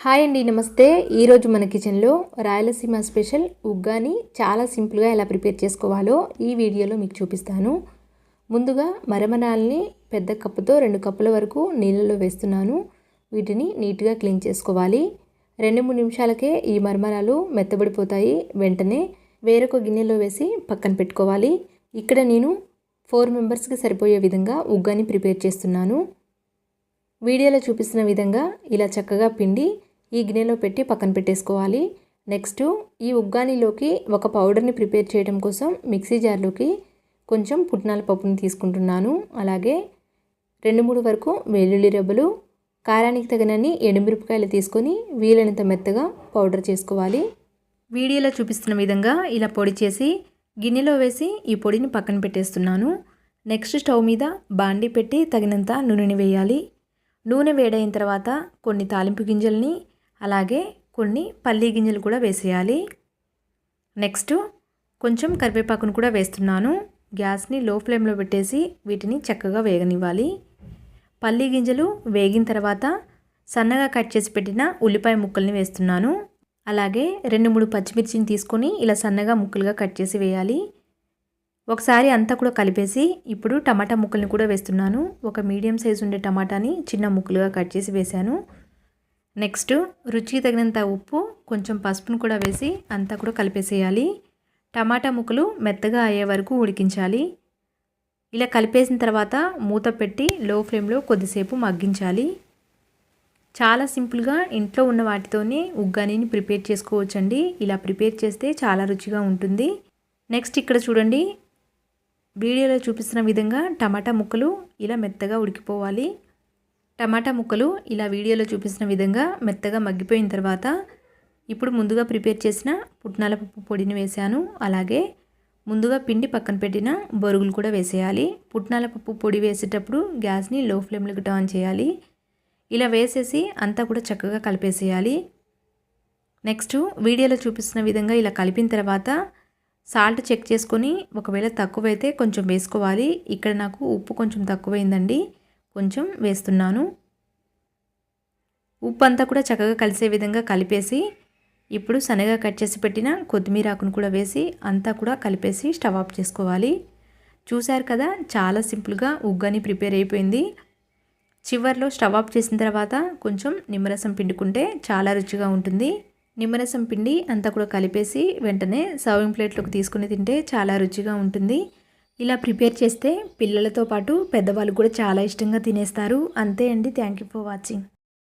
Hi అండి నమస్తే. ఈరోజు మన కిచెన్లో రాయలసీమ స్పెషల్ ఉగ్గాని చాలా సింపుల్గా ఎలా ప్రిపేర్ చేసుకోవాలో ఈ వీడియోలో మీకు చూపిస్తాను. ముందుగా మరమనాల్ని పెద్ద కప్పుతో రెండు కప్పుల వరకు నీళ్ళలో వేస్తున్నాను. వీటిని నీట్గా క్లీన్ చేసుకోవాలి. రెండు మూడు నిమిషాలకే ఈ మరమరాలు మెత్తబడిపోతాయి. వెంటనే వేరొక గిన్నెలో వేసి పక్కన పెట్టుకోవాలి. ఇక్కడ నేను ఫోర్ మెంబర్స్కి సరిపోయే విధంగా ఉగ్గాని ప్రిపేర్ చేస్తున్నాను. వీడియోలో చూపిస్తున్న విధంగా ఇలా చక్కగా పిండి ఈ గిన్నెలో పెట్టి పక్కన పెట్టేసుకోవాలి. నెక్స్ట్ ఈ ఉగ్గానిలోకి ఒక పౌడర్ని ప్రిపేర్ చేయడం కోసం మిక్సీ జార్లోకి కొంచెం పుట్నాల పప్పుని తీసుకుంటున్నాను. అలాగే రెండు మూడు వరకు వెల్లుల్లి రెబ్బలు కారానికి తగినన్ని ఎండుమిరపకాయలు తీసుకొని వీలైనంత మెత్తగా పౌడర్ చేసుకోవాలి. వీడియోలో చూపిస్తున్న విధంగా ఇలా పొడి చేసి గిన్నెలో వేసి ఈ పొడిని పక్కన పెట్టేస్తున్నాను. నెక్స్ట్ స్టవ్ మీద బాండి పెట్టి తగినంత నూనెని వేయాలి. నూనె వేడైన తర్వాత కొన్ని తాలింపు గింజల్ని అలాగే కొన్ని పల్లీ గింజలు కూడా వేసేయాలి. నెక్స్ట్ కొంచెం కరివేపాకును కూడా వేస్తున్నాను. గ్యాస్ని లో ఫ్లేమ్లో పెట్టేసి వీటిని చక్కగా వేగనివ్వాలి. పల్లీ గింజలు వేగిన తర్వాత సన్నగా కట్ చేసి పెట్టిన ఉల్లిపాయ ముక్కల్ని వేస్తున్నాను. అలాగే రెండు మూడు పచ్చిమిర్చిని తీసుకొని ఇలా సన్నగా ముక్కలుగా కట్ చేసి వేయాలి. ఒకసారి అంతా కూడా కలిపేసి ఇప్పుడు టమాటా ముక్కల్ని కూడా వేస్తున్నాను. ఒక మీడియం సైజు ఉండే టమాటాని చిన్న ముక్కలుగా కట్ చేసి వేశాను. నెక్స్ట్ రుచికి తగినంత ఉప్పు కొంచెం పసుపును కూడా వేసి అంతా కూడా కలిపేసేయాలి. టమాటా ముక్కలు మెత్తగా అయ్యే వరకు ఉడికించాలి. ఇలా కలిపేసిన తర్వాత మూత పెట్టి లో ఫ్లేమ్లో కొద్దిసేపు మగ్గించాలి. చాలా సింపుల్గా ఇంట్లో ఉన్న వాటితోనే ఉగ్గానీని ప్రిపేర్ చేసుకోవచ్చండి. ఇలా ప్రిపేర్ చేస్తే చాలా రుచిగా ఉంటుంది. నెక్స్ట్ ఇక్కడ చూడండి. వీడియోలో చూపిస్తున్న విధంగా టమాటా ముక్కలు ఇలా మెత్తగా ఉడికిపోవాలి. టమాటా ముక్కలు ఇలా వీడియోలో చూపించిన విధంగా మెత్తగా మగ్గిపోయిన తర్వాత ఇప్పుడు ముందుగా ప్రిపేర్ చేసిన పుట్నాల పప్పు పొడిని వేసాను అలాగే ముందుగా పిండి పక్కన పెట్టిన బొరుగులు కూడా వేసేయాలి. పుట్నాల పప్పు పొడి వేసేటప్పుడు గ్యాస్ని లో ఫ్లేమ్లోకి ఆన్ చేయాలి. ఇలా వేసేసి అంతా కూడా చక్కగా కలిపేసేయాలి. నెక్స్ట్ వీడియోలో చూపిస్తున్న విధంగా ఇలా కలిపిన తర్వాత సాల్ట్ చెక్ చేసుకొని ఒకవేళ తక్కువైతే కొంచెం వేసుకోవాలి. ఇక్కడ నాకు ఉప్పు కొంచెం తక్కువైందండి. కొంచెం వేస్తున్నాను. ఉప్పు అంతా కూడా చక్కగా కలిసే విధంగా కలిపేసి ఇప్పుడు సన్నగా కట్ చేసి పెట్టిన కొత్తిమీర ఆకును కూడా వేసి అంతా కూడా కలిపేసి స్టవ్ ఆఫ్ చేసుకోవాలి. చూశారు కదా చాలా సింపుల్గా ఉగ్గని ప్రిపేర్ అయిపోయింది. చివరిలో స్టవ్ ఆఫ్ చేసిన తర్వాత కొంచెం నిమ్మరసం పిండుకుంటే చాలా రుచిగా ఉంటుంది. నిమ్మరసం పిండి అంతా కూడా కలిపేసి వెంటనే సర్వింగ్ ప్లేట్లోకి తీసుకుని తింటే చాలా రుచిగా ఉంటుంది. ఇలా ప్రిపేర్ చేస్తే పిల్లలతో పాటు పెద్దవాళ్ళు కూడా చాలా ఇష్టంగా తినేస్తారు. అంతే అండి. Thank you for watching.